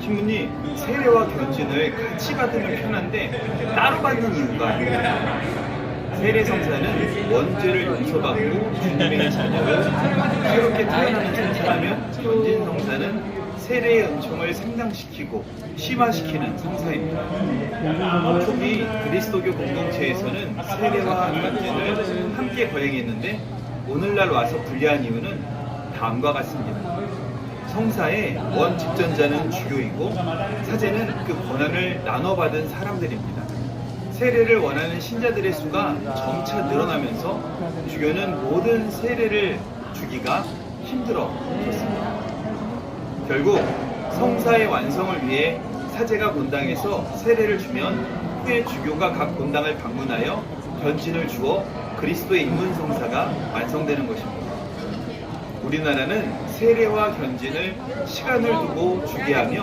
신부님 세례와 견진을 같이 받으면 편한데 따로 받는 이유가 세례 성사는 원죄를 용서받고 주님의 자녀를 새롭게 태어나는 성사라면 견진 성사는 세례의 은총을 상당시키고 심화시키는 성사입니다. 초기 그리스도교 공동체에서는 세례와 견진을 함께 거행했는데 오늘날 와서 분리한 이유는 다음과 같습니다. 성사의 원 집전자는 주교이고 사제는 그 권한을 나눠받은 사람들입니다. 세례를 원하는 신자들의 수가 점차 늘어나면서 주교는 모든 세례를 주기가 힘들어졌습니다. 결국 성사의 완성을 위해 사제가 본당에서 세례를 주면 후에 주교가 각 본당을 방문하여 견진을 주어 그리스도의 인문 성사가 완성되는 것입니다. 우리나라는 세례와 견진을 시간을 두고 주게 하며